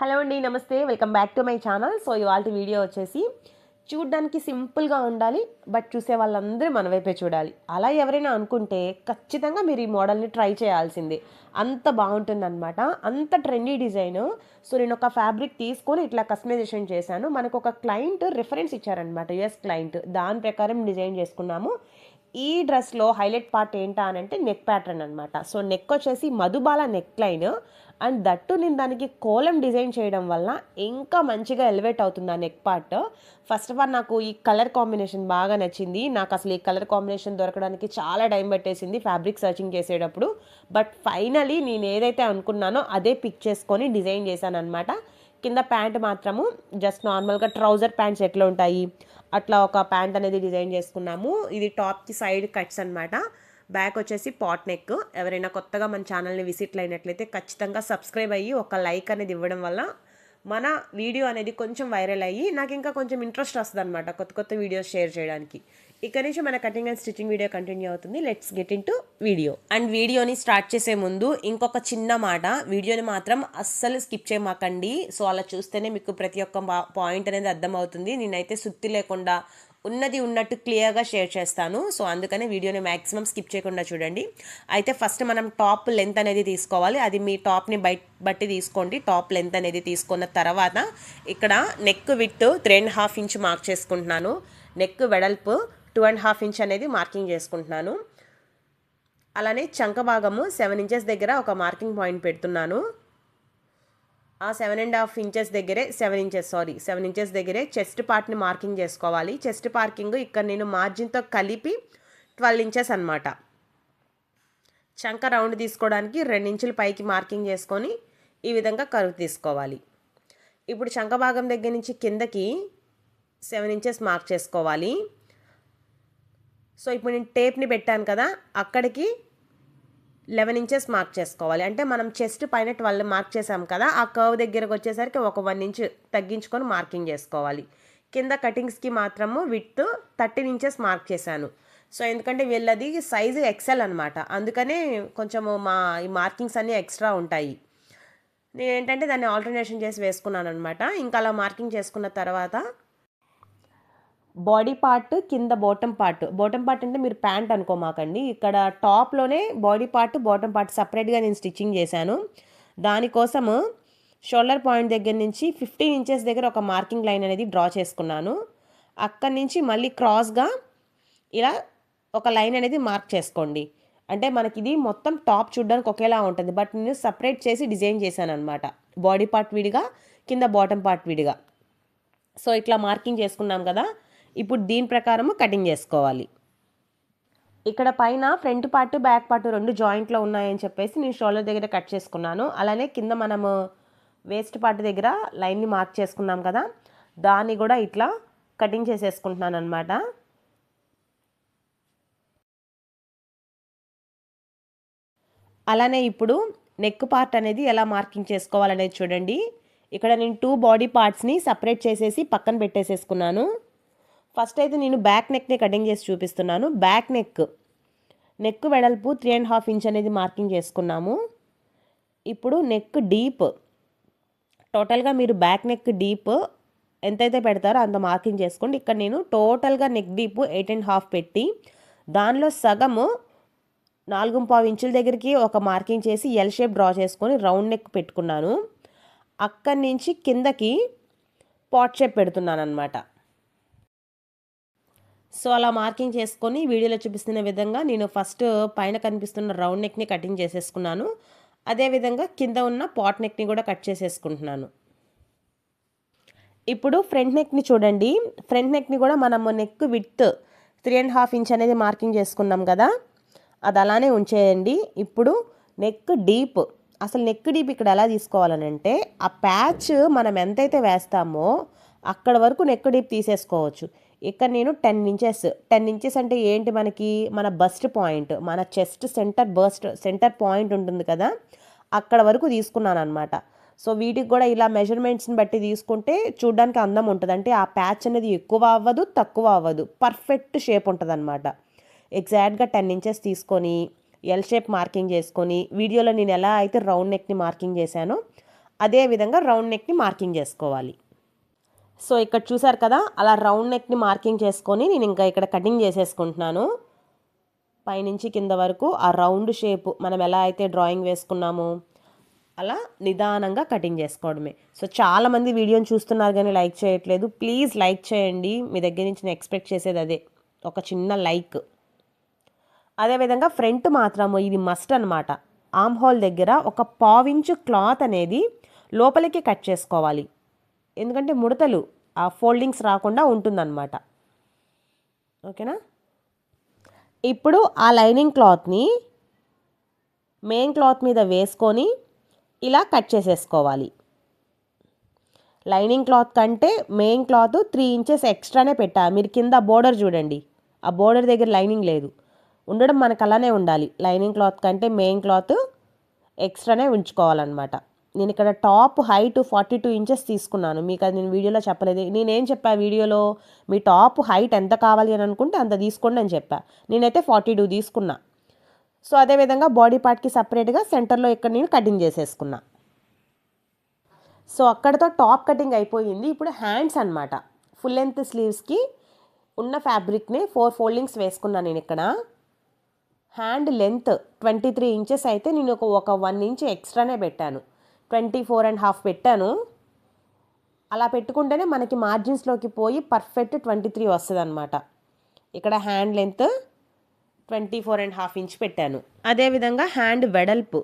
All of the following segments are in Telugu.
హలో అండి నమస్తే. Welcome back to my channel. So ఇవాళ వీడియో వచ్చేసి చూడ్డానికి సింపుల్గా ఉండాలి బట్ చూసే వాళ్ళందరూ మన వైపే చూడాలి. అలా ఎవరైనా అనుకుంటే ఖచ్చితంగా మీరు ఈ మోడల్ని ట్రై చేయాల్సిందే. అంత బాగుంటుందన్నమాట. అంత ట్రెండీ డిజైన్ సో నేను ఒక ఫ్యాబ్రిక్ తీసుకొని ఇట్లా కస్టమైజేషన్ చేశాను. మనకు ఒక క్లయింట్ రిఫరెన్స్ ఇచ్చారనమాట యుఎస్ క్లయింట్ దాని ప్రకారం డిజైన్ చేసుకున్నాము. ఈ డ్రెస్లో హైలైట్ పార్ట్ ఏంటా అని అంటే నెక్ ప్యాటర్న్ అనమాట సో నెక్ వచ్చేసి Madhubala neckline and that నేను దానికి కోలం డిజైన్ చేయడం వల్ల ఇంకా మంచిగా ఎలివేట్ అవుతుంది ఆ neck part first of all నాకు ఈ కలర్ కాంబినేషన్ బాగా నచ్చింది. నాకు అసలు ఈ కలర్ కాంబినేషన్ దొరకడానికి చాలా టైం పట్టేసింది ఫ్యాబ్రిక్ సర్చింగ్ చేసేటప్పుడు. బట్ ఫైనలీ నేను ఏదైతే అనుకున్నానో అదే పిక్ చేసుకొని డిజైన్ చేశాను అనమాట కింద ప్యాంట్ మాత్రము జస్ట్ నార్మల్గా ట్రౌజర్ ప్యాంట్స్ ఎట్లా ఉంటాయి? అట్లా ఒక ప్యాంట్ అనేది డిజైన్ చేసుకున్నాము. ఇది టాప్కి సైడ్ కట్స్ అనమాట బ్యాక్ వచ్చేసి పాట్ నెక్. ఎవరైనా కొత్తగా మన ఛానల్ని విజిట్లు అయినట్లయితే ఖచ్చితంగా సబ్స్క్రైబ్ అయ్యి ఒక లైక్ అనేది ఇవ్వడం వల్ల మన వీడియో అనేది కొంచెం వైరల్ అయ్యి నాకు ఇంకా కొంచెం ఇంట్రెస్ట్ వస్తుంది అనమాట కొత్త కొత్త వీడియోస్ షేర్ చేయడానికి. ఇక్కడ నుంచి మన cutting and stitching video continue అవుతుంది. Let's get into video and వీడియోని స్టార్ట్ చేసే ముందు ఇంకొక చిన్న మాట. వీడియోని మాత్రం అస్సలు స్కిప్ చేయమాకండి. సో అలా చూస్తేనే మీకు ప్రతి ఒక్క పాయింట్ అనేది అర్థమవుతుంది. నేనైతే సుత్తి లేకుండా ఉన్నది ఉన్నట్టు క్లియర్గా షేర్ చేస్తాను. సో అందుకనే వీడియోని మ్యాక్సిమం స్కిప్ చేయకుండా చూడండి. అయితే ఫస్ట్ మనం టాప్ లెంత్ అనేది తీసుకోవాలి. అది మీ టాప్ని బయట బట్టి తీసుకోండి. టాప్ లెంత్ అనేది తీసుకున్న తర్వాత ఇక్కడ neck width three and half inch mark చేసుకుంటున్నాను. నెక్ వెడల్పు టూ అండ్ హాఫ్ ఇంచ్ అనేది మార్కింగ్ చేసుకుంటున్నాను. అలానే చంక భాగము సెవెన్ ఇంచెస్ దగ్గర ఒక మార్కింగ్ పాయింట్ పెడుతున్నాను. ఆ సెవెన్ అండ్ హాఫ్ ఇంచెస్ దగ్గరే seven inches sorry seven inches దగ్గరే చెస్ట్ పార్ట్ని మార్కింగ్ చేసుకోవాలి. చెస్ట్ పార్కింగ్ ఇక్కడ నేను మార్జిన్తో కలిపి ట్వెల్వ్ ఇంచెస్ అనమాట చంక రౌండ్ తీసుకోవడానికి రెండించులు పైకి మార్కింగ్ చేసుకొని ఈ విధంగా కరువు తీసుకోవాలి. ఇప్పుడు చంక భాగం దగ్గర నుంచి కిందకి సెవెన్ ఇంచెస్ మార్క్ చేసుకోవాలి. సో ఇప్పుడు నేను టేప్ని పెట్టాను కదా అక్కడికి లెవెన్ ఇంచెస్ మార్క్ చేసుకోవాలి. అంటే మనం చెస్ట్ పైన ట్వెల్వ్ మార్క్ చేసాం కదా ఆ కర్వ్ దగ్గరకు వచ్చేసరికి ఒక వన్ ఇంచ్ తగ్గించుకొని మార్కింగ్ చేసుకోవాలి. కింద కటింగ్స్కి మాత్రము విత్ థర్టీన్ ఇంచెస్ మార్క్ చేశాను. సో ఎందుకంటే వీళ్ళది సైజు ఎక్సెల్ అనమాట అందుకనే కొంచెము మా ఈ మార్కింగ్స్ అన్నీ ఎక్స్ట్రా ఉంటాయి. నేను ఏంటంటే దాన్ని ఆల్టర్నేషన్ చేసి వేసుకున్నాను అనమాట ఇంకా అలా మార్కింగ్ చేసుకున్న తర్వాత బాడీ పార్ట్ కింద బాటమ్ పార్ట్. బాటమ్ పార్ట్ అంటే మీరు ప్యాంట్ అనుకోమాకండి. ఇక్కడ టాప్లోనే బాడీ పార్ట్ బాటమ్ పార్ట్ సపరేట్గా నేను స్టిచ్చింగ్ చేశాను. దానికోసము షోల్డర్ పాయింట్ దగ్గర నుంచి ఫిఫ్టీన్ ఇంచెస్ దగ్గర ఒక మార్కింగ్ లైన్ అనేది డ్రా చేసుకున్నాను. అక్కడి నుంచి మళ్ళీ క్రాస్గా ఇలా ఒక లైన్ అనేది మార్క్ చేసుకోండి. అంటే మనకి ఇది మొత్తం టాప్ చూడడానికి ఒకేలా ఉంటుంది. బట్ నేను సపరేట్ చేసి డిజైన్ చేశాను అనమాట బాడీ పార్ట్ విడిగా కింద బాటమ్ పార్ట్ విడిగా. సో ఇట్లా మార్కింగ్ చేసుకున్నాం కదా. ఇప్పుడు దీని ప్రకారము కటింగ్ చేసుకోవాలి. ఇక్కడ పైన ఫ్రంట్ పార్ట్ బ్యాక్ పార్ట్ రెండు జాయింట్లో ఉన్నాయని చెప్పేసి నేను షోల్డర్ దగ్గర కట్ చేసుకున్నాను. అలానే కింద మనము వేస్ట్ పార్ట్ దగ్గర లైన్ని మార్క్ చేసుకున్నాం కదా దాన్ని కూడా ఇట్లా కటింగ్ చేసేసుకుంటున్నాను అనమాట అలానే ఇప్పుడు నెక్ పార్ట్ అనేది ఎలా మార్కింగ్ చేసుకోవాలనేది చూడండి. ఇక్కడ నేను టూ బాడీ పార్ట్స్ని సపరేట్ చేసేసి పక్కన పెట్టేసేసుకున్నాను. ఫస్ట్ అయితే నేను బ్యాక్ నెక్ని కటింగ్ చేసి చూపిస్తున్నాను. Back neck. నెక్ వెడల్పు త్రీ అండ్ హాఫ్ ఇంచ్ అనేది మార్కింగ్ చేసుకున్నాము. ఇప్పుడు నెక్ డీప్. టోటల్గా మీరు బ్యాక్ నెక్ డీప్ ఎంతైతే పెడతారో అంత మార్కింగ్ చేసుకోండి. ఇక్కడ నేను టోటల్గా neck deep eight and half పెట్టి దానిలో సగము నాలుగు పావు ఇంచుల దగ్గరికి ఒక మార్కింగ్ చేసి ఎల్ షేప్ డ్రా చేసుకొని రౌండ్ నెక్ పెట్టుకున్నాను. అక్కడి నుంచి కిందకి పాట్ షేప్ పెడుతున్నాను అనమాట సో అలా మార్కింగ్ చేసుకొని వీడియోలో చూపిస్తున్న విధంగా నేను ఫస్ట్ పైన కనిపిస్తున్న రౌండ్ నెక్ని కటింగ్ చేసేసుకున్నాను. అదేవిధంగా కింద ఉన్న పాట్ నెక్ని కూడా కట్ చేసేసుకుంటున్నాను. ఇప్పుడు ఫ్రంట్ నెక్ని చూడండి. ఫ్రంట్ నెక్ని కూడా మనము neck width three and half inch అనేది మార్కింగ్ చేసుకున్నాం కదా. అది అలానే ఉంచేయండి. ఇప్పుడు నెక్ డీప్ అసలు నెక్ డీప్ ఇక్కడ ఎలా తీసుకోవాలనంటే ఆ ప్యాచ్ మనం ఎంతైతే వేస్తామో అక్కడ వరకు నెక్ డీప్ తీసేసుకోవచ్చు. ఇక్కడ నేను టెన్ ఇంచెస్. టెన్ ఇంచెస్ అంటే ఏంటి మనకి? మన బస్ట్ పాయింట్. మన chest centre bust centre point ఉంటుంది కదా? అక్కడ వరకు తీసుకున్నాను అనమాట సో వీటికి కూడా ఇలా మెజర్మెంట్స్ని బట్టి తీసుకుంటే చూడడానికి అందం ఉంటుంది. అంటే ఆ ప్యాచ్ అనేది ఎక్కువ అవ్వదు తక్కువ అవ్వదు. పర్ఫెక్ట్ షేప్ ఉంటుంది అనమాట ఎగ్జాక్ట్గా టెన్ ఇంచెస్ తీసుకొని ఎల్ షేప్ మార్కింగ్ చేసుకొని వీడియోలో నేను ఎలా అయితే రౌండ్ నెక్ని మార్కింగ్ చేశానో అదే విధంగా రౌండ్ నెక్ని మార్కింగ్ చేసుకోవాలి. సో ఇక్కడ చూసారు కదా అలా రౌండ్ నెక్ని మార్కింగ్ చేసుకొని నేను ఇంకా ఇక్కడ కటింగ్ చేసేసుకుంటున్నాను. పైనుంచి కింద వరకు ఆ రౌండ్ షేప్ మనం ఎలా అయితే డ్రాయింగ్ వేసుకున్నామో అలా నిదానంగా కటింగ్ చేసుకోవడమే. సో చాలామంది వీడియోని చూస్తున్నారు కానీ లైక్ చేయట్లేదు. ప్లీజ్ లైక్ చేయండి. మీ దగ్గర నుంచి నేను ఎక్స్పెక్ట్ చేసేది అదే ఒక చిన్న లైక్. అదేవిధంగా ఫ్రంట్ మాత్రము ఇది మస్ట్ అనమాట ఆమ్ హోల్ దగ్గర ఒక పావించు క్లాత్ అనేది లోపలికి కట్ చేసుకోవాలి. ఎందుకంటే ముడతలు ఆ ఫోల్డింగ్స్ రాకుండా ఉంటుందన్నమాట. ఓకేనా? ఇప్పుడు ఆ లైనింగ్ క్లాత్ని మెయిన్ క్లాత్ మీద వేసుకొని ఇలా కట్ చేసేసుకోవాలి. లైనింగ్ క్లాత్ కంటే మెయిన్ క్లాత్ త్రీ ఇంచెస్ ఎక్స్ట్రానే పెట్టా. మీరు కింద బోర్డర్ చూడండి. ఆ బోర్డర్ దగ్గర లైనింగ్ లేదు. ఉండడం మనకు అలానే ఉండాలి. లైనింగ్ క్లాత్ కంటే మెయిన్ క్లాత్ ఎక్స్ట్రానే ఉంచుకోవాలన్నమాట. నేను ఇక్కడ top height forty two inches తీసుకున్నాను. మీకు అది నేను వీడియోలో చెప్పలేదు. నేనేం చెప్పా వీడియోలో? మీ టాప్ హైట్ ఎంత కావాలి అని అనుకుంటే అంత తీసుకోండి అని చెప్పా. నేనైతే ఫార్టీ టూ తీసుకున్నా. సో అదేవిధంగా బాడీ పార్ట్కి సపరేట్గా సెంటర్లో ఇక్కడ నేను కటింగ్ చేసేసుకున్నా. సో అక్కడతో టాప్ కటింగ్ అయిపోయింది. ఇప్పుడు హ్యాండ్స్ అనమాట ఫుల్ లెంత్ స్లీవ్స్కి ఉన్న ఫ్యాబ్రిక్ని ఫోర్ ఫోల్డింగ్స్ వేసుకున్నాను నేను ఇక్కడ hand length twenty three inches అయితే నేను ఒక ఒక వన్ ఇంచ్ ఎక్స్ట్రానే పెట్టాను. ట్వంటీ ఫోర్ అండ్ హాఫ్ పెట్టాను. అలా పెట్టుకుంటేనే మనకి మార్జిన్స్లోకి పోయి పర్ఫెక్ట్ ట్వంటీ త్రీ వస్తుంది అనమాట ఇక్కడ hand length twenty four and half inch పెట్టాను. అదేవిధంగా హ్యాండ్ వెడల్పు.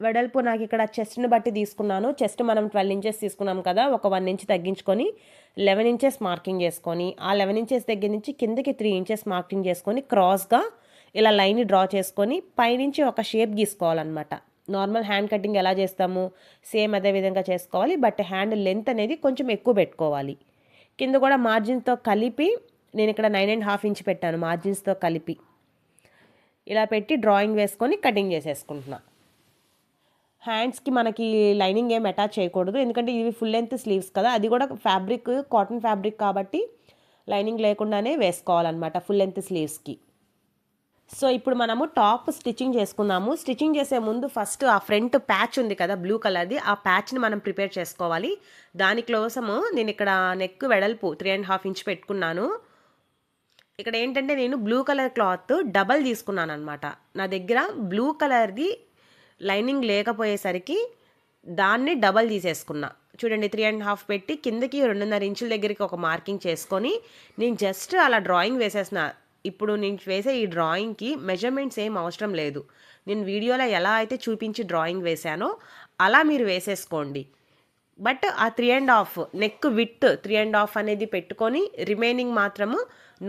వెడల్పు నాకు ఇక్కడ చెస్ట్ని బట్టి తీసుకున్నాను. చెస్ట్ మనం ట్వెల్వ్ ఇంచెస్ తీసుకున్నాం కదా ఒక వన్ ఇంచ్ తగ్గించుకొని లెవెన్ ఇంచెస్ మార్కింగ్ చేసుకొని ఆ లెవెన్ ఇంచెస్ దగ్గర నుంచి కిందకి త్రీ ఇంచెస్ మార్కింగ్ చేసుకొని క్రాస్గా ఇలా లైన్ డ్రా చేసుకొని పైనుంచి ఒక షేప్ గీసుకోవాలన్నమాట. నార్మల్ హ్యాండ్ కటింగ్ ఎలా చేస్తాము? సేమ్ అదే విధంగా చేసుకోవాలి. బట్ హ్యాండ్ లెంత్ అనేది కొంచెం ఎక్కువ పెట్టుకోవాలి. కింద కూడా మార్జిన్తో కలిపి నేను ఇక్కడ నైన్ అండ్ హాఫ్ ఇంచ్ పెట్టాను మార్జిన్స్తో కలిపి. ఇలా పెట్టి డ్రాయింగ్ వేసుకొని కటింగ్ చేసేసుకుంటున్నా. హ్యాండ్స్కి మనకి లైనింగ్ ఏం అటాచ్ చేయకూడదు. ఎందుకంటే ఇవి ఫుల్ లెంత్ స్లీవ్స్ కదా. అది కూడా ఫ్యాబ్రిక్ కాటన్ ఫ్యాబ్రిక్ కాబట్టి లైనింగ్ లేకుండానే వేసుకోవాలన్నమాట ఫుల్ లెంత్ స్లీవ్స్కి. సో ఇప్పుడు మనము టాప్ స్టిచ్చింగ్ చేసుకుందాము. స్టిచ్చింగ్ చేసే ముందు ఫస్ట్ ఆ ఫ్రంట్ ప్యాచ్ ఉంది కదా బ్లూ కలర్ది. ఆ ప్యాచ్ని మనం ప్రిపేర్ చేసుకోవాలి. దాని కోసము నేను ఇక్కడ నెక్ వెడల్పు త్రీ అండ్ హాఫ్ ఇంచ్ పెట్టుకున్నాను. ఇక్కడ ఏంటంటే నేను బ్లూ కలర్ క్లాత్ డబల్ తీసుకున్నాను అనమాట నా దగ్గర బ్లూ కలర్ది లైనింగ్ లేకపోయేసరికి దాన్ని డబల్ తీసేసుకున్నా. చూడండి త్రీ అండ్ హాఫ్ పెట్టి కిందకి రెండున్నర ఇంచుల దగ్గరికి ఒక మార్కింగ్ చేసుకొని నేను జస్ట్ అలా డ్రాయింగ్ వేసేసిన. ఇప్పుడు నేను వేసే ఈ డ్రాయింగ్కి మెజర్మెంట్స్ ఏం అవసరం లేదు. నేను వీడియోలో ఎలా అయితే చూపించి డ్రాయింగ్ వేశానో అలా మీరు వేసేసుకోండి. బట్ ఆ three and half neck width three and half అనేది పెట్టుకొని రిమైనింగ్ మాత్రము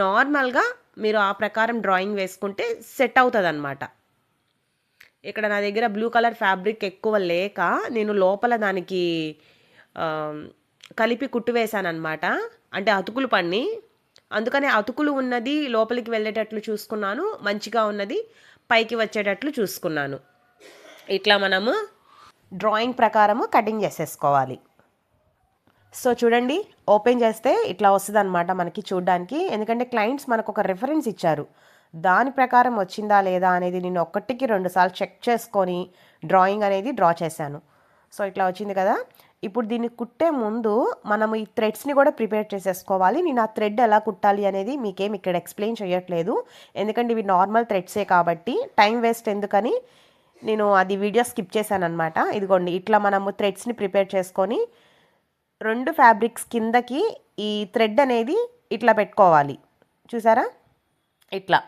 నార్మల్గా మీరు ఆ ప్రకారం డ్రాయింగ్ వేసుకుంటే సెట్ అవుతుంది అనమాట ఇక్కడ నా దగ్గర బ్లూ కలర్ ఫ్యాబ్రిక్ ఎక్కువ లేక నేను లోపల దానికి కలిపి కుట్టు వేశాను అనమాట అంటే అతుకులు పన్ని అందుకనే అతుకులు ఉన్నది లోపలికి వెళ్ళేటట్లు చూసుకున్నాను మంచిగా ఉన్నది పైకి వచ్చేటట్లు చూసుకున్నాను. ఇట్లా మనము డ్రాయింగ్ ప్రకారము కటింగ్ చేసేసుకోవాలి. సో చూడండి ఓపెన్ చేస్తే ఇట్లా వస్తుంది అనమాట మనకి చూడడానికి. ఎందుకంటే క్లయింట్స్ మనకు ఒక రిఫరెన్స్ ఇచ్చారు. దాని ప్రకారం వచ్చిందా లేదా అనేది నేను ఒక్కటికి రెండుసార్లు చెక్ చేసుకొని డ్రాయింగ్ అనేది డ్రా చేశాను. సో ఇట్లా వచ్చింది కదా. ఇప్పుడు దీన్ని కుట్టే ముందు మనం ఈ థ్రెడ్స్ని కూడా ప్రిపేర్ చేసేసుకోవాలి. నేను ఆ థ్రెడ్ ఎలా కుట్టాలి అనేది మీకేం ఇక్కడ ఎక్స్ప్లెయిన్ చేయట్లేదు. ఎందుకంటే ఇవి నార్మల్ థ్రెడ్సే కాబట్టి టైం వేస్ట్ ఎందుకని నేను అది వీడియో స్కిప్ చేశాను అనమాట ఇదిగోండి ఇట్లా మనము థ్రెడ్స్ని ప్రిపేర్ చేసుకొని రెండు ఫ్యాబ్రిక్స్ కిందకి ఈ థ్రెడ్ అనేది ఇట్లా పెట్టుకోవాలి. చూసారా? ఇట్లా.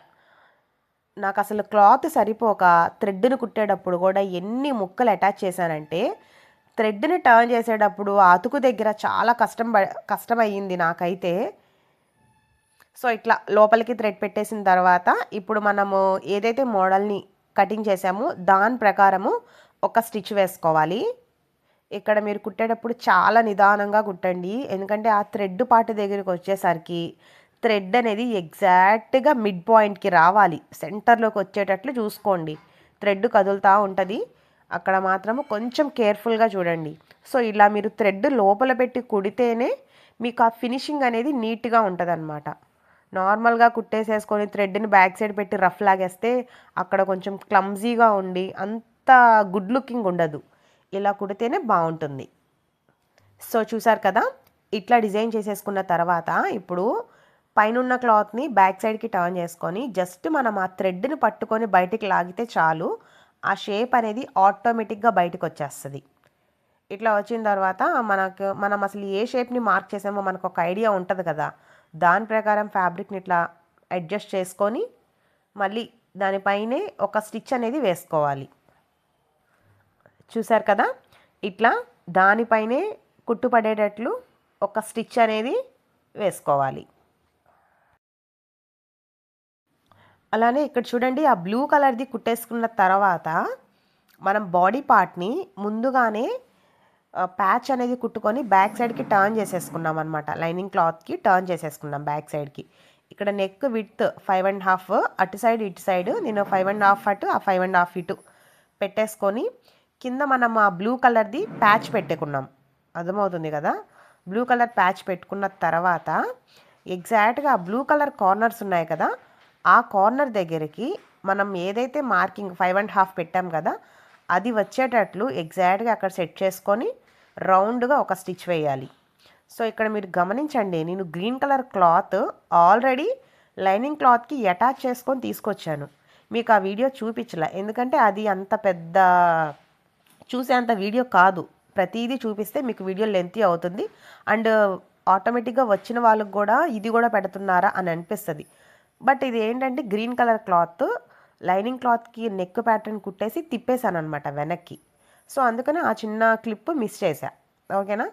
నాకు అసలు క్లాత్ సరిపోక థ్రెడ్ను కుట్టేటప్పుడు కూడా ఎన్ని ముక్కలు అటాచ్ చేశానంటే థ్రెడ్ని టర్న్ చేసేటప్పుడు ఆ అతుకు దగ్గర చాలా కష్టం కష్టమయ్యింది నాకైతే. సో ఇట్లా లోపలికి థ్రెడ్ పెట్టేసిన తర్వాత ఇప్పుడు మనము ఏదైతే మోడల్ని కటింగ్ చేసామో దాని ప్రకారము ఒక స్టిచ్ వేసుకోవాలి. ఇక్కడ మీరు కుట్టేటప్పుడు చాలా నిదానంగా కుట్టండి. ఎందుకంటే ఆ థ్రెడ్ పార్ట్ దగ్గరికి వచ్చేసరికి థ్రెడ్ అనేది ఎగ్జాక్ట్గా మిడ్ పాయింట్కి రావాలి. సెంటర్లోకి వచ్చేటట్లు చూసుకోండి. థ్రెడ్ కదులుతూ ఉంటుంది. అక్కడ మాత్రము కొంచెం కేర్ఫుల్గా చూడండి. సో ఇలా మీరు థ్రెడ్ లోపల పెట్టి కుడితేనే మీకు ఆ ఫినిషింగ్ అనేది నీట్గా ఉంటుంది నార్మల్గా కుట్టేసేసుకొని థ్రెడ్ని బ్యాక్ సైడ్ పెట్టి రఫ్ లాగేస్తే అక్కడ కొంచెం క్లమ్జీగా ఉండి అంత గుడ్ లుకింగ్ ఉండదు. ఇలా కుడితేనే బాగుంటుంది. సో చూసారు కదా? ఇట్లా డిజైన్ చేసేసుకున్న తర్వాత ఇప్పుడు పైనున్న క్లాత్ని బ్యాక్ సైడ్కి టర్న్ చేసుకొని జస్ట్ మనం ఆ థ్రెడ్ని పట్టుకొని బయటికి లాగితే చాలు. ఆ షేప్ అనేది ఆటోమేటిక్గా బయటకు వచ్చేస్తుంది. ఇట్లా వచ్చిన తర్వాత మనకు మనం అసలు ఏ షేప్ని మార్క్ చేసామో మనకు ఒక ఐడియా ఉంటుంది కదా. దాని ప్రకారం ఫ్యాబ్రిక్ని ఇట్లా అడ్జస్ట్ చేసుకొని మళ్ళీ దానిపైనే ఒక స్టిచ్ అనేది వేసుకోవాలి. చూసారు కదా? ఇట్లా దానిపైనే కుట్టుపడేటట్లు ఒక స్టిచ్ అనేది వేసుకోవాలి. అలానే ఇక్కడ చూడండి ఆ బ్లూ కలర్ది కుట్టేసుకున్న తర్వాత మనం బాడీ పార్ట్ని ముందుగానే ప్యాచ్ అనేది కుట్టుకొని బ్యాక్ సైడ్కి టర్న్ చేసేసుకున్నాం అనమాట లైనింగ్ క్లాత్కి టర్న్ చేసేసుకున్నాం బ్యాక్ సైడ్కి. ఇక్కడ neck width five and half అటు సైడ్ ఇటు సైడ్ నేను ఫైవ్ అండ్ హాఫ్ అటు ఆ ఫైవ్ అండ్ హాఫ్ ఇటు పెట్టేసుకొని కింద మనం ఆ బ్లూ కలర్ది ప్యాచ్ పెట్టుకున్నాం. అర్థమవుతుంది కదా? బ్లూ కలర్ ప్యాచ్ పెట్టుకున్న తర్వాత ఎగ్జాక్ట్గా ఆ బ్లూ కలర్ కార్నర్స్ ఉన్నాయి కదా ఆ కార్నర్ దగ్గరికి మనం ఏదైతే మార్కింగ్ ఫైవ్ అండ్ హాఫ్ పెట్టాం కదా అది వచ్చేటట్లు ఎగ్జాక్ట్గా అక్కడ సెట్ చేసుకొని రౌండ్గా ఒక స్టిచ్ వేయాలి. సో ఇక్కడ మీరు గమనించండి నేను green colour cloth already lining క్లాత్కి అటాచ్ చేసుకొని తీసుకొచ్చాను. మీకు ఆ వీడియో చూపించలే. ఎందుకంటే అది అంత పెద్ద చూసే అంత వీడియో కాదు. ప్రతిదీ చూపిస్తే మీకు వీడియో లెంతీ అవుతుంది. అండ్ ఆటోమేటిక్గా వచ్చిన వాళ్ళకి కూడా ఇది కూడా పెడుతున్నారా అని అనిపిస్తుంది. బట్ ఇది ఏంటంటే గ్రీన్ కలర్ క్లాత్ లైనింగ్ క్లాత్కి నెక్ ప్యాటర్న్ కుట్టేసి తిప్పేశాను అనమాట వెనక్కి. సో అందుకని ఆ చిన్న క్లిప్ మిస్ చేశా. ఓకేనా?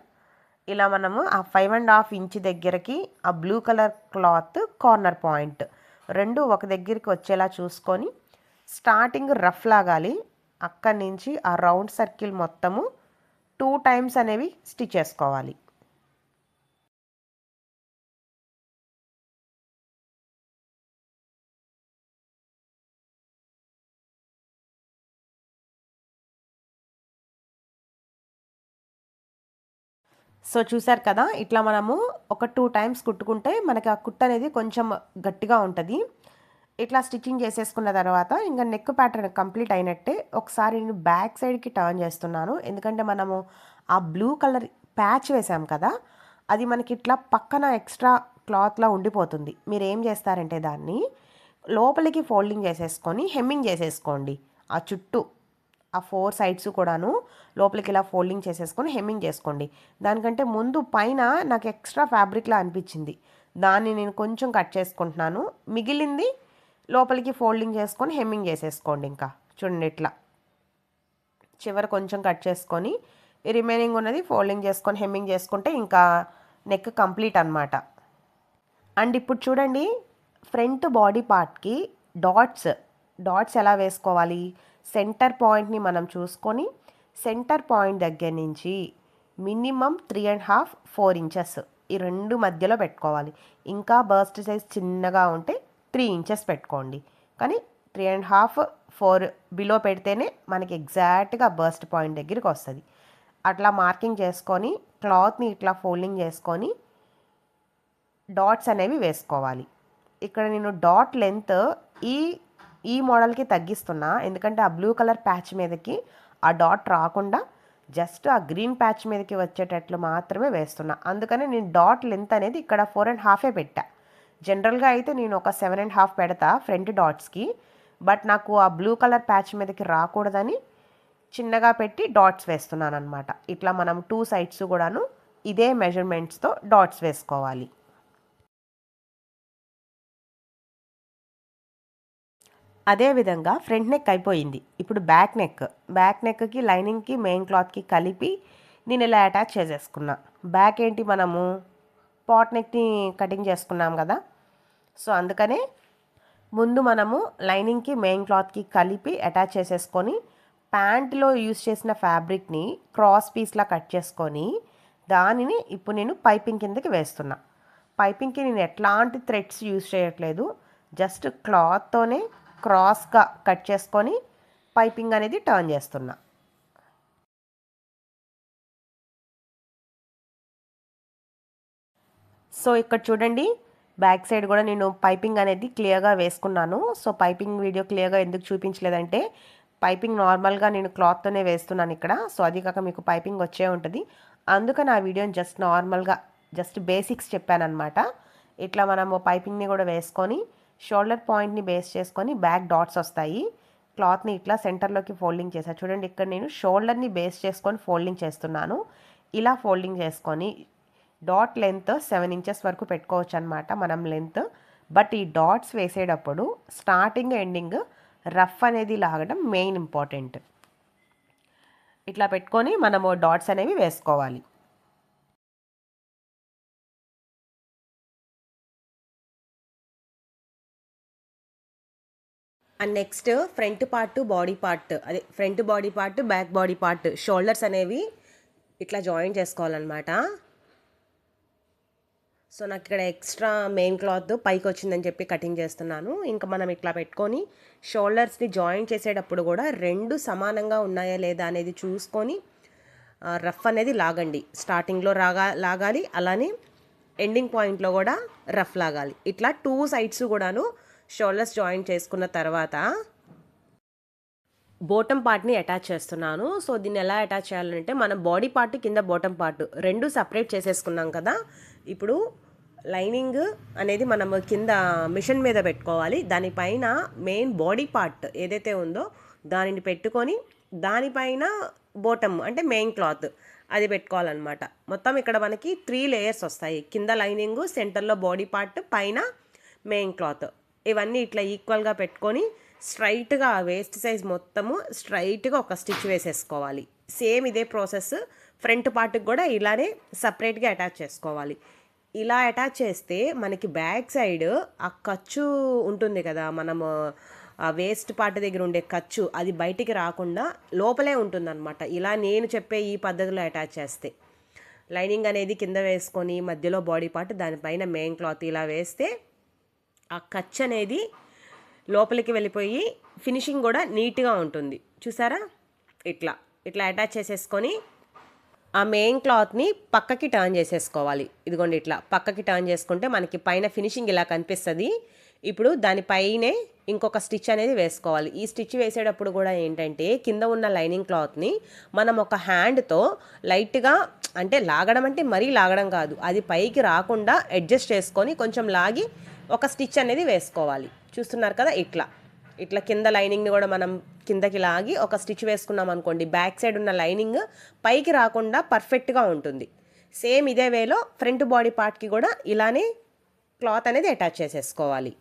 ఇలా మనము ఆ ఫైవ్ అండ్ హాఫ్ ఇంచ్ దగ్గరకి ఆ blue colour cloth corner point రెండు ఒక దగ్గరికి వచ్చేలా చూసుకొని స్టార్టింగ్ రఫ్ లాగాలి. అక్కడి నుంచి ఆ రౌండ్ సర్కిల్ మొత్తము టూ టైమ్స్ అనేవి స్టిచ్ చేసుకోవాలి. సో చూసారు కదా ఇట్లా మనము ఒక టూ టైమ్స్ కుట్టుకుంటే మనకి ఆ కుట్ట అనేది కొంచెం గట్టిగా ఉంటుంది. ఇట్లా స్టిచ్చింగ్ చేసేసుకున్న తర్వాత ఇంకా నెక్ ప్యాటర్న్ కంప్లీట్ అయినట్టే ఒకసారి నేను బ్యాక్ సైడ్కి టర్న్ చేస్తున్నాను. ఎందుకంటే మనము ఆ బ్లూ కలర్ ప్యాచ్ వేసాం కదా అది మనకి ఇట్లా పక్కన ఎక్స్ట్రా క్లాత్లా ఉండిపోతుంది. మీరు ఏం చేస్తారంటే దాన్ని లోపలికి ఫోల్డింగ్ చేసేసుకొని హెమ్మింగ్ చేసేసుకోండి. ఆ చుట్టూ ఆ ఫోర్ సైడ్స్ కూడాను లోపలికి ఇలా ఫోల్డింగ్ చేసేసుకొని హెమ్మింగ్ చేసుకోండి. దానికంటే ముందు పైన నాకు ఎక్స్ట్రా ఫ్యాబ్రిక్లా అనిపించింది. దాన్ని నేను కొంచెం కట్ చేసుకుంటున్నాను. మిగిలింది లోపలికి ఫోల్డింగ్ చేసుకొని హెమ్మింగ్ చేసేసుకోండి ఇంకా. చూడండి ఇట్లా. చివరి కొంచెం కట్ చేసుకొని రిమైనింగ్ ఉన్నది ఫోల్డింగ్ చేసుకొని హెమ్మింగ్ చేసుకుంటే ఇంకా నెక్ కంప్లీట్ అనమాట అండ్ ఇప్పుడు చూడండి ఫ్రంట్ బాడీ పార్ట్కి డాట్స్. డాట్స్ ఎలా వేసుకోవాలి? సెంటర్ పాయింట్ని మనం చూసుకొని సెంటర్ పాయింట్ దగ్గర నుంచి minimum three and half four inches ఈ రెండు మధ్యలో పెట్టుకోవాలి. ఇంకా బర్స్ట్ సైజ్ చిన్నగా ఉంటే త్రీ ఇంచెస్ పెట్టుకోండి. కానీ three and half four below పెడితేనే మనకి ఎగ్జాక్ట్గా బర్స్ట్ పాయింట్ దగ్గరికి వస్తుంది. అట్లా మార్కింగ్ చేసుకొని క్లాత్ని ఇట్లా ఫోల్డింగ్ చేసుకొని డాట్స్ అనేవి వేసుకోవాలి. ఇక్కడ నేను డాట్ లెంత్ ఈ ఈ మోడల్కి తగ్గిస్తున్నా. ఎందుకంటే ఆ బ్లూ కలర్ ప్యాచ్ మీదకి ఆ డాట్ రాకుండా జస్ట్ ఆ గ్రీన్ ప్యాచ్ మీదకి వచ్చేటట్లు మాత్రమే వేస్తున్నా. అందుకని నేను డాట్ లెంత్ అనేది ఇక్కడ ఫోర్ అండ్ హాఫే పెట్టా. జనరల్గా అయితే నేను ఒక సెవెన్ అండ్ హాఫ్ పెడతా ఫ్రంట్ డాట్స్కి. బట్ నాకు ఆ బ్లూ కలర్ ప్యాచ్ మీదకి రాకూడదని చిన్నగా పెట్టి డాట్స్ వేస్తున్నాను అనమాట ఇట్లా మనం టూ సైడ్స్ కూడాను ఇదే మెజర్మెంట్స్తో డాట్స్ వేసుకోవాలి. అదేవిధంగా ఫ్రంట్ నెక్ అయిపోయింది. ఇప్పుడు బ్యాక్ నెక్. బ్యాక్ నెక్కి లైనింగ్కి మెయిన్ క్లాత్కి కలిపి నేను ఇలా అటాచ్ చేసేసుకున్నా. బ్యాక్ ఏంటి మనము? పాట్ నెక్ని కటింగ్ చేసుకున్నాం కదా. సో అందుకనే ముందు మనము లైనింగ్కి మెయిన్ క్లాత్కి కలిపి అటాచ్ చేసేసుకొని ప్యాంట్లో యూస్ చేసిన ఫ్యాబ్రిక్ని క్రాస్ పీస్లా కట్ చేసుకొని దానిని ఇప్పుడు నేను పైపింగ్ కిందకి వేస్తున్నా. పైపింగ్కి నేను ఎట్లాంటి థ్రెడ్స్ యూస్ చేయట్లేదు. జస్ట్ క్లాత్తోనే క్రాస్గా కట్ చేసుకొని పైపింగ్ అనేది టర్న్ చేస్తున్నా. సో ఇక్కడ చూడండి బ్యాక్ సైడ్ కూడా నేను పైపింగ్ అనేది క్లియర్గా వేసుకున్నాను. సో పైపింగ్ వీడియో క్లియర్గా ఎందుకు చూపించలేదంటే పైపింగ్ నార్మల్గా నేను క్లాత్తోనే వేస్తున్నాను ఇక్కడ. సో అది కాక మీకు పైపింగ్ వచ్చే ఉంటుంది. అందుకని ఆ వీడియోని జస్ట్ నార్మల్గా జస్ట్ బేసిక్స్ చెప్పాను అనమాట ఇట్లా మనము పైపింగ్ని కూడా వేసుకొని షోల్డర్ పాయింట్ని బేస్ చేసుకొని బ్యాక్ డాట్స్ వస్తాయి. క్లాత్ని ఇట్లా సెంటర్లోకి ఫోల్డింగ్ చేశాను. చూడండి ఇక్కడ నేను షోల్డర్ని బేస్ చేసుకొని ఫోల్డింగ్ చేస్తున్నాను. ఇలా ఫోల్డింగ్ చేసుకొని డాట్ లెంత్ సెవెన్ ఇంచెస్ వరకు పెట్టుకోవచ్చు అనమాట మనం లెంత్. బట్ ఈ డాట్స్ వేసేటప్పుడు స్టార్టింగ్ ఎండింగ్ రఫ్ అనేది లాగడం మెయిన్ ఇంపార్టెంట్. ఇట్లా పెట్టుకొని మనము డాట్స్ అనేవి వేసుకోవాలి. And next front part body part అదే front body part back body part shoulders అనేవి ఇట్లా జాయిన్ చేసుకోవాలన్నమాట. సో నాకు ఇక్కడ ఎక్స్ట్రా మెయిన్ క్లాత్ పైకి వచ్చిందని చెప్పి కటింగ్ చేస్తున్నాను. ఇంకా మనం ఇట్లా పెట్టుకొని షోల్డర్స్ని జాయిన్ చేసేటప్పుడు కూడా రెండు సమానంగా ఉన్నాయా లేదా అనేది చూసుకొని రఫ్ అనేది లాగండి. స్టార్టింగ్లో రాగా లాగాలి అలానే ఎండింగ్ పాయింట్లో కూడా రఫ్ లాగాలి. ఇట్లా టూ సైడ్స్ కూడాను షోల్డర్స్ జాయిన్ చేసుకున్న తర్వాత బోటం పార్ట్ని అటాచ్ చేస్తున్నాను. సో దీన్ని ఎలా అటాచ్ చేయాలంటే మన బాడీ పార్ట్ కింద బోటం పార్ట్ రెండు సపరేట్ చేసేసుకున్నాం కదా. ఇప్పుడు లైనింగ్ అనేది మనం కింద మిషన్ మీద పెట్టుకోవాలి. దానిపైన మెయిన్ బాడీ పార్ట్ ఏదైతే ఉందో దానిని పెట్టుకొని దానిపైన బోటమ్ అంటే మెయిన్ క్లాత్ అది పెట్టుకోవాలన్నమాట. మొత్తం ఇక్కడ మనకి త్రీ లేయర్స్ వస్తాయి. కింద లైనింగ్ సెంటర్లో బాడీ పార్ట్ పైన మెయిన్ క్లాత్. ఇవన్నీ ఇట్లా ఈక్వల్గా పెట్టుకొని స్ట్రైట్గా వేస్ట్ సైజ్ మొత్తము స్ట్రైట్గా ఒక స్టిచ్ వేసేసుకోవాలి. సేమ్ ఇదే ప్రాసెస్ ఫ్రంట్ పార్ట్కి కూడా ఇలానే సపరేట్గా అటాచ్ చేసుకోవాలి. ఇలా అటాచ్ చేస్తే మనకి బ్యాక్ సైడ్ ఆ ఖర్చు ఉంటుంది కదా మనము ఆ వేస్ట్ పార్ట్ దగ్గర ఉండే ఖర్చు అది బయటికి రాకుండా లోపలే ఉంటుందన్నమాట. ఇలా నేను చెప్పే ఈ పద్ధతిలో అటాచ్ చేస్తే. లైనింగ్ అనేది కింద వేసుకొని మధ్యలో బాడీ పార్ట్ దానిపైన మెయిన్ క్లాత్ ఇలా వేస్తే ఆ కచ్ అనేది లోపలికి వెళ్ళిపోయి ఫినిషింగ్ కూడా నీట్గా ఉంటుంది. చూసారా? ఇట్లా. ఇట్లా అటాచ్ చేసేసుకొని ఆ మెయిన్ క్లాత్ని పక్కకి టర్న్ చేసేసుకోవాలి. ఇదిగోండి ఇట్లా. పక్కకి టర్న్ చేసుకుంటే మనకి పైన ఫినిషింగ్ ఇలా కనిపిస్తుంది. ఇప్పుడు దానిపైనే ఇంకొక స్టిచ్ అనేది వేసుకోవాలి. ఈ స్టిచ్ వేసేటప్పుడు కూడా ఏంటంటే కింద ఉన్న లైనింగ్ క్లాత్ని మనం ఒక హ్యాండ్తో లైట్గా అంటే లాగడం అంటే మరీ లాగడం కాదు. అది పైకి రాకుండా అడ్జస్ట్ చేసుకొని కొంచెం లాగి ఒక స్టిచ్ అనేది వేసుకోవాలి. చూస్తున్నారు కదా ఇట్లా. ఇట్లా కింద లైనింగ్ని కూడా మనం కిందకి లాగి ఒక స్టిచ్ వేసుకున్నాం అనుకోండి బ్యాక్ సైడ్ ఉన్న లైనింగ్ పైకి రాకుండా పర్ఫెక్ట్గా ఉంటుంది. సేమ్ ఇదే వేలో ఫ్రంట్ బాడీ పార్ట్కి కూడా ఇలానే క్లాత్ అనేది అటాచ్ చేసేసుకోవాలి.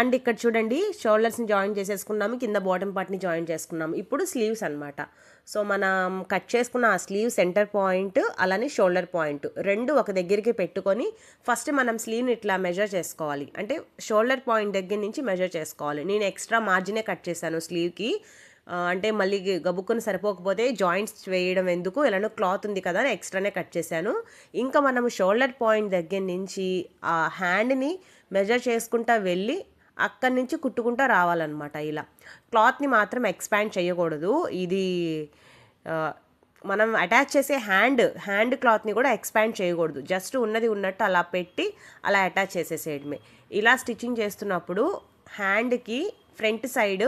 అండ్ ఇక్కడ చూడండి షోల్డర్స్ని జాయిన్ చేసేసుకున్నాము కింద బాటమ్ పార్ట్ని జాయిన్ చేసుకున్నాము. ఇప్పుడు స్లీవ్స్ అనమాట సో మనం కట్ చేసుకున్న ఆ స్లీవ్ సెంటర్ పాయింట్ అలానే షోల్డర్ పాయింట్ రెండు ఒక దగ్గరికి పెట్టుకొని ఫస్ట్ మనం స్లీవ్ని ఇట్లా మెజర్ చేసుకోవాలి. అంటే షోల్డర్ పాయింట్ దగ్గర నుంచి మెజర్ చేసుకోవాలి. నేను ఎక్స్ట్రా మార్జినే కట్ చేశాను స్లీవ్కి. అంటే మళ్ళీ గబుక్కుని సరిపోకపోతే జాయింట్స్ వేయడం ఎందుకు? ఎలానో క్లాత్ ఉంది కదా అని ఎక్స్ట్రానే కట్ చేశాను. ఇంకా మనం షోల్డర్ పాయింట్ దగ్గర నుంచి ఆ హ్యాండ్ని మెజర్ చేసుకుంటా వెళ్ళి అక్కడి నుంచి కుట్టుకుంటూ రావాలన్నమాట ఇలా. క్లాత్ని మాత్రం ఎక్స్పాండ్ చేయకూడదు. ఇది మనం అటాచ్ చేసే హ్యాండ్ హ్యాండ్ క్లాత్ని కూడా ఎక్స్పాండ్ చేయకూడదు. జస్ట్ ఉన్నది ఉన్నట్టు అలా పెట్టి అలా అటాచ్ చేసేసేయడమే. ఇలా స్టిచ్చింగ్ చేస్తున్నప్పుడు హ్యాండ్కి ఫ్రంట్ సైడ్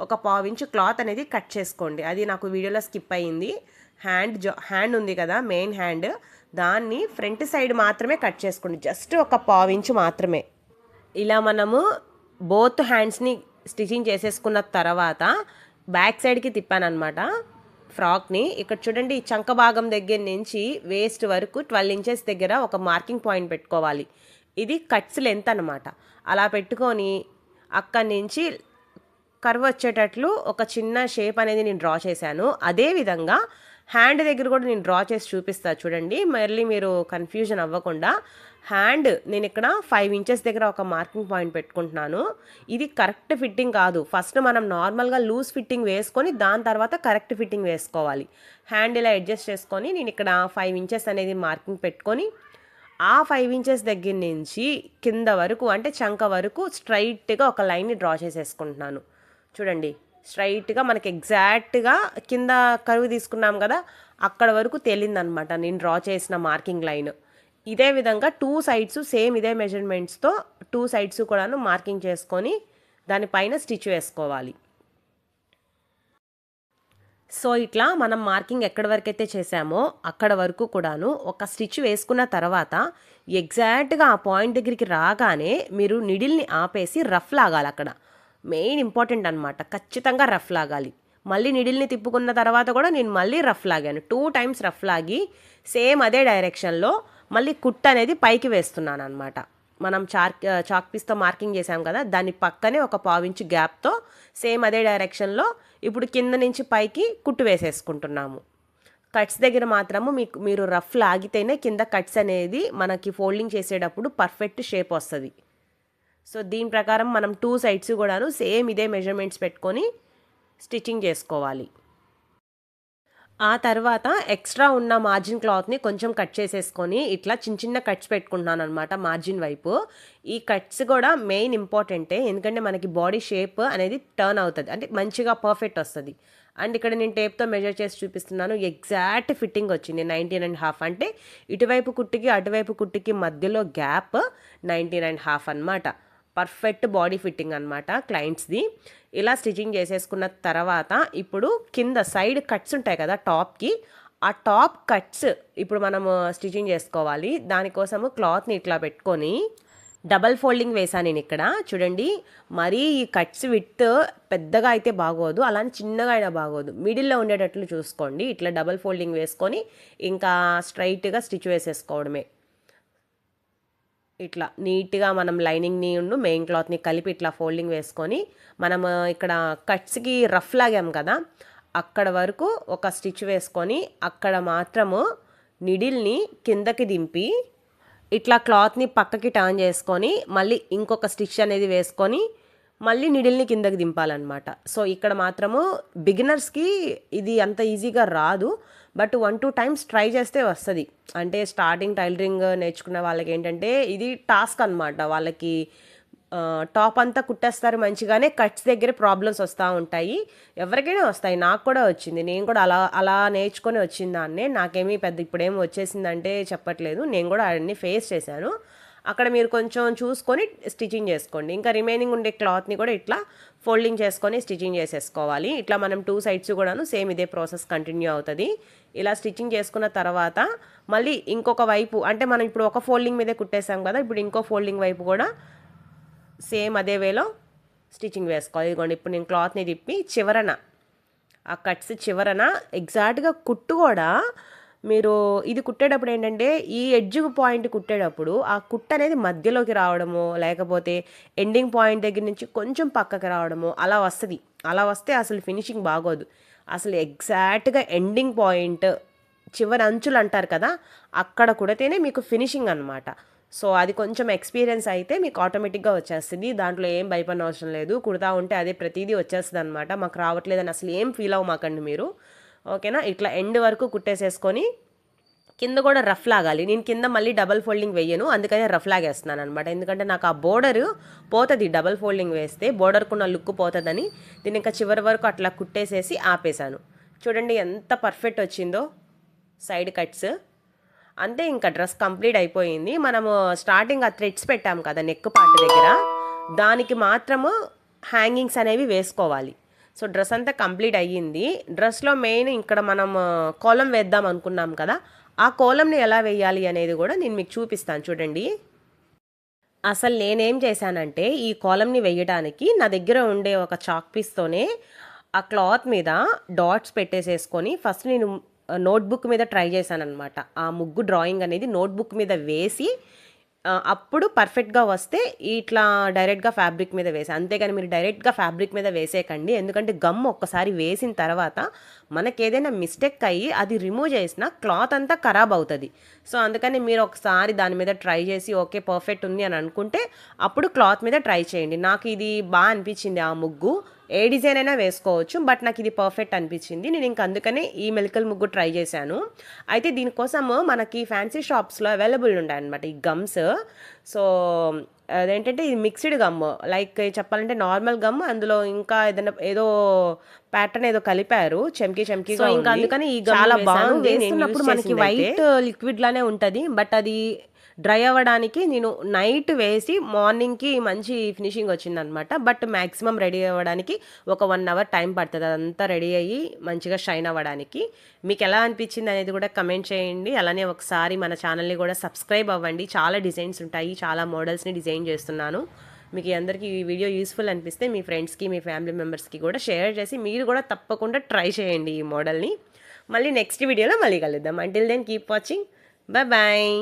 ఒక పావించు క్లాత్ అనేది కట్ చేసుకోండి. అది నాకు వీడియోలో స్కిప్ అయ్యింది హ్యాండ్ జా హ్యాండ్ ఉంది కదా మెయిన్ హ్యాండ్. దాన్ని ఫ్రంట్ సైడ్ మాత్రమే కట్ చేసుకోండి. జస్ట్ ఒక పావించు మాత్రమే. ఇలా మనము బోత్ హ్యాండ్స్ని స్టిచింగ్ చేసేసుకున్న తర్వాత బ్యాక్ సైడ్కి తిప్పానమాట ఫ్రాక్ని ఇక్కడ చూడండి చంక భాగం దగ్గర నుంచి వేస్ట్ వరకు ట్వెల్వ్ ఇంచెస్ దగ్గర ఒక మార్కింగ్ పాయింట్ పెట్టుకోవాలి. ఇది కట్స్ లెంత్ అనమాట అలా పెట్టుకొని అక్కడి నుంచి కర్వ్ వచ్చేటట్లు ఒక చిన్న షేప్ అనేది నేను డ్రా చేశాను. అదేవిధంగా హ్యాండ్ దగ్గర కూడా నేను డ్రా చేసి చూపిస్తాను చూడండి. మళ్ళీ మీరు కన్ఫ్యూజన్ అవ్వకుండా హ్యాండ్ నేను ఇక్కడ ఫైవ్ ఇంచెస్ దగ్గర ఒక మార్కింగ్ పాయింట్ పెట్టుకుంటున్నాను. ఇది కరెక్ట్ ఫిట్టింగ్ కాదు. ఫస్ట్ మనం నార్మల్గా లూజ్ ఫిట్టింగ్ వేసుకొని దాని తర్వాత కరెక్ట్ ఫిట్టింగ్ వేసుకోవాలి. హ్యాండ్ ఇలా అడ్జస్ట్ చేసుకొని నేను ఇక్కడ ఫైవ్ ఇంచెస్ అనేది మార్కింగ్ పెట్టుకొని ఆ ఫైవ్ ఇంచెస్ దగ్గర నుంచి కింద వరకు అంటే చంక వరకు స్ట్రైట్గా ఒక లైన్ని డ్రా చేసేసుకుంటున్నాను. చూడండి స్ట్రైట్గా మనకి ఎగ్జాక్ట్గా కింద కరువు తీసుకున్నాం కదా అక్కడ వరకు తేలిందనమాట. నేను డ్రా చేసిన మార్కింగ్ లైన్. ఇదే విధంగా టూ సైడ్స్ సేమ్ ఇదే మెజర్మెంట్స్తో టూ సైడ్స్ కూడాను మార్కింగ్ చేసుకొని దానిపైన స్టిచ్ వేసుకోవాలి. సో ఇట్లా మనం మార్కింగ్ ఎక్కడి వరకు అయితే చేసామో అక్కడ వరకు కూడాను ఒక స్టిచ్ వేసుకున్న తర్వాత ఎగ్జాక్ట్గా ఆ పాయింట్ దగ్గరికి రాగానే మీరు నిడిల్ని ఆపేసి రఫ్ లాగాలి అక్కడ. మెయిన్ ఇంపార్టెంట్ అనమాట ఖచ్చితంగా రఫ్ లాగాలి. మళ్ళీ నిడిల్ని తిప్పుకున్న తర్వాత కూడా నేను మళ్ళీ రఫ్ లాగాను. టూ టైమ్స్ రఫ్ లాగి సేమ్ అదే డైరెక్షన్లో మళ్ళీ కుట్ అనేది పైకి వేస్తున్నాను అనమాట మనం చార్క్ చాక్ పీస్తో మార్కింగ్ చేసాం కదా దాని పక్కనే ఒక పావించి గ్యాప్తో సేమ్ అదే డైరెక్షన్లో ఇప్పుడు కింద నుంచి పైకి కుట్టు వేసేసుకుంటున్నాము. కట్స్ దగ్గర మాత్రము మీకు మీరు రఫ్ లాగితేనే కింద కట్స్ అనేది మనకి ఫోల్డింగ్ చేసేటప్పుడు పర్ఫెక్ట్ షేప్ వస్తుంది. సో దీని ప్రకారం మనం టూ సైడ్స్ కూడాను సేమ్ ఇదే మెజర్మెంట్స్ పెట్టుకొని స్టిచ్చింగ్ చేసుకోవాలి. ఆ తర్వాత ఎక్స్ట్రా ఉన్న మార్జిన్ క్లాత్ని కొంచెం కట్ చేసేసుకొని ఇట్లా చిన్న చిన్న కట్స్ పెట్టుకుంటున్నాను అనమాట మార్జిన్ వైపు. ఈ కట్స్ కూడా మెయిన్ ఇంపార్టెంటే ఎందుకంటే మనకి బాడీ షేప్ అనేది టర్న్ అవుతుంది. అంటే మంచిగా పర్ఫెక్ట్ వస్తుంది. అండ్ ఇక్కడ నేను టేప్తో మెజర్ చేసి చూపిస్తున్నాను. ఎగ్జాక్ట్ ఫిట్టింగ్ వచ్చింది నైన్టీన్ అండ్ హాఫ్. అంటే ఇటువైపు కుట్టికి అటువైపు కుట్టికి మధ్యలో గ్యాప్ నైన్టీన్ అండ్ హాఫ్ అనమాట పర్ఫెక్ట్ బాడీ ఫిట్టింగ్ అనమాట క్లయింట్స్ది. ఇలా స్టిచ్చింగ్ చేసేసుకున్న తర్వాత ఇప్పుడు కింద సైడ్ కట్స్ ఉంటాయి కదా టాప్కి ఆ టాప్ కట్స్ ఇప్పుడు మనము స్టిచ్చింగ్ చేసుకోవాలి. దానికోసము క్లాత్ని ఇట్లా పెట్టుకొని డబల్ ఫోల్డింగ్ వేసాను నేను ఇక్కడ. చూడండి మరీ ఈ కట్స్ విత్ పెద్దగా అయితే బాగోదు అలానే చిన్నగా అయినా బాగోదు. మిడిల్లో ఉండేటట్లు చూసుకోండి. ఇట్లా డబల్ ఫోల్డింగ్ వేసుకొని ఇంకా స్ట్రైట్గా స్టిచ్ వేసేసుకోవడమే. ఇట్లా నీట్గా మనం లైనింగ్ని ఉండు మెయిన్ క్లాత్ని కలిపి ఇట్లా ఫోల్డింగ్ వేసుకొని మనం ఇక్కడ కట్స్కి రఫ్ లాగాం కదా అక్కడ వరకు ఒక స్టిచ్ వేసుకొని అక్కడ మాత్రము నిడిల్ని కిందకి దింపి ఇట్లా క్లాత్ని పక్కకి టర్న్ చేసుకొని మళ్ళీ ఇంకొక స్టిచ్ అనేది వేసుకొని మళ్ళీ నిడిల్ని కిందకి దింపాలన్నమాట. సో ఇక్కడ మాత్రము బిగినర్స్కి ఇది అంత ఈజీగా రాదు. But one two times try చేస్తే వస్తుంది. అంటే స్టార్టింగ్ టైలరింగ్ నేర్చుకున్న వాళ్ళకి ఏంటంటే ఇది టాస్క్ అనమాట వాళ్ళకి టాప్ అంతా కుట్టేస్తారు మంచిగానే కట్స్ దగ్గర ప్రాబ్లమ్స్ వస్తూ ఉంటాయి. ఎవరికైనా వస్తాయి. నాకు కూడా వచ్చింది. నేను కూడా అలా అలా నేర్చుకొని వచ్చిన దాన్నే. నాకేమీ పెద్ద ఇప్పుడేం వచ్చేసిందంటే చెప్పట్లేదు. నేను కూడా అవన్నీ ఫేస్ చేశాను. అక్కడ మీరు కొంచెం చూసుకొని స్టిచ్చింగ్ చేసుకోండి. ఇంకా రిమైనింగ్ ఉండే క్లాత్ని కూడా ఇట్లా ఫోల్డింగ్ చేసుకొని స్టిచ్చింగ్ చేసేసుకోవాలి. ఇట్లా మనం టూ సైడ్స్ కూడాను సేమ్ ఇదే ప్రాసెస్ కంటిన్యూ అవుతుంది. ఇలా స్టిచ్చింగ్ చేసుకున్న తర్వాత మళ్ళీ ఇంకొక వైపు అంటే మనం ఇప్పుడు ఒక ఫోల్డింగ్ మీదే కుట్టేసాం కదా ఇప్పుడు ఇంకో ఫోల్డింగ్ వైపు కూడా సేమ్ అదే వేలో స్టిచ్చింగ్ వేసుకోవాలి. ఇదిగోండి ఇప్పుడు నేను క్లాత్ని తిప్పి చివరన ఆ కట్స్ చివరన ఎగ్జాక్ట్గా కుట్టు కూడా మీరు ఇది కుట్టేటప్పుడు ఏంటంటే ఈ ఎడ్జ్ పాయింట్ కుట్టేటప్పుడు ఆ కుట్ట అనేది మధ్యలోకి రావడము లేకపోతే ఎండింగ్ పాయింట్ దగ్గర నుంచి కొంచెం పక్కకి రావడము అలా వస్తుంది. అలా వస్తే అసలు ఫినిషింగ్ బాగోదు. అసలు ఎగ్జాక్ట్గా ఎండింగ్ పాయింట్ చివరి అంచులు అంటారు కదా అక్కడ కుడితేనే మీకు ఫినిషింగ్ అనమాట సో అది కొంచెం ఎక్స్పీరియన్స్ అయితే మీకు ఆటోమేటిక్గా వచ్చేస్తుంది. దాంట్లో ఏం భయపడిన అవసరం లేదు. కుడతా ఉంటే అదే ప్రతిదీ వచ్చేస్తుంది అనమాట మాకు రావట్లేదని అసలు ఏం ఫీల్ అవ్వమాకండి మీరు. ఓకేనా? ఇట్లా ఎండ్ వరకు కుట్టేసేసుకొని కింద కూడా రఫ్ లాగాలి. నేను కింద మళ్ళీ డబల్ ఫోల్డింగ్ వేయను. అందుకనే రఫ్ లాగేస్తున్నాను అనమాట ఎందుకంటే నాకు ఆ బోర్డర్ పోతుంది. డబల్ ఫోల్డింగ్ వేస్తే బోర్డర్కున్న లుక్ పోతుందని దీని ఇంకా చివరి వరకు అట్లా కుట్టేసేసి ఆపేశాను. చూడండి ఎంత పర్ఫెక్ట్ వచ్చిందో సైడ్ కట్స్. అంతే ఇంకా డ్రెస్ కంప్లీట్ అయిపోయింది. మనము స్టార్టింగ్ ఆ థ్రెడ్స్ పెట్టాం కదా నెక్ పార్ట్ దగ్గర. దానికి మాత్రము హ్యాంగింగ్స్ అనేవి వేసుకోవాలి. సో డ్రెస్ అంతా కంప్లీట్ అయ్యింది. డ్రెస్లో మెయిన్ ఇక్కడ మనం కోలం వేద్దాం అనుకున్నాం కదా ఆ కోలంని ఎలా వేయాలి అనేది కూడా నేను మీకు చూపిస్తాను చూడండి. అసలు నేనేం చేశానంటే ఈ కోలంని వేయడానికి నా దగ్గర ఉండే ఒక చాక్ పీస్తోనే ఆ క్లాత్ మీద డాట్స్ పెట్టేసేసుకొని ఫస్ట్ నేను నోట్బుక్ మీద ట్రై చేశాను అనమాట ఆ ముగ్గు డ్రాయింగ్ అనేది నోట్బుక్ మీద వేసి అప్పుడు పర్ఫెక్ట్గా వస్తే ఇట్లా డైరెక్ట్గా ఫ్యాబ్రిక్ మీద వేసే అంతేగాని మీరు డైరెక్ట్గా ఫ్యాబ్రిక్ మీద వేసేయకండి. ఎందుకంటే గమ్ ఒక్కసారి వేసిన తర్వాత మనకి ఏదైనా మిస్టేక్ అయ్యి అది రిమూవ్ చేసిన క్లాత్ అంతా ఖరాబ్ అవుతుంది. సో అందుకని మీరు ఒకసారి దాని మీద ట్రై చేసి ఓకే పర్ఫెక్ట్ ఉంది అని అనుకుంటే అప్పుడు క్లాత్ మీద ట్రై చేయండి. నాకు ఇది బాగా అనిపించింది ఆ ముగ్గు. ఏ డిజైన్ అయినా వేసుకోవచ్చు బట్ నాకు ఇది పర్ఫెక్ట్ అనిపించింది. నేను ఇంక అందుకనే ఈ మెలికల్ ముగ్గు ట్రై చేశాను. అయితే దీనికోసము మనకి ఫ్యాన్సీ షాప్స్లో అవైలబుల్ ఉన్నాయన్నమాట ఈ గమ్స్. సో అదేంటంటే ఇది మిక్స్డ్ గమ్ లైక్ చెప్పాలంటే నార్మల్ గమ్ అందులో ఇంకా ఏదైనా ఏదో ప్యాటర్న్ ఏదో కలిపారు. చెమ్కి చెమ్కి సో ఇంకా అందుకని ఈ గమ్ చాలా. బాగుంది. నేను వేస్తున్నప్పుడు మనకి. వైట్ లిక్విడ్ లానే ఉంటది. బట్ అది డ్రై అవ్వడానికి నేను నైట్ వేసి మార్నింగ్కి మంచి ఫినిషింగ్ వచ్చిందనమాట. బట్ మ్యాక్సిమం రెడీ అవ్వడానికి ఒక వన్ అవర్ టైం పడుతుంది. అదంతా రెడీ అయ్యి మంచిగా షైన్ అవ్వడానికి. మీకు ఎలా అనిపించింది అనేది కూడా కమెంట్ చేయండి. అలానే ఒకసారి మన ఛానల్ని కూడా సబ్స్క్రైబ్ అవ్వండి. చాలా డిజైన్స్ ఉంటాయి. చాలా మోడల్స్ని డిజైన్ చేస్తున్నాను. మీకు అందరికీ ఈ వీడియో యూస్ఫుల్ అనిపిస్తే మీ ఫ్రెండ్స్కి మీ ఫ్యామిలీ మెంబర్స్కి కూడా షేర్ చేసి మీరు కూడా తప్పకుండా ట్రై చేయండి ఈ మోడల్ని. మళ్ళీ నెక్స్ట్ వీడియోలో మళ్ళీ కలుద్దాం. Until then keep watching bye bye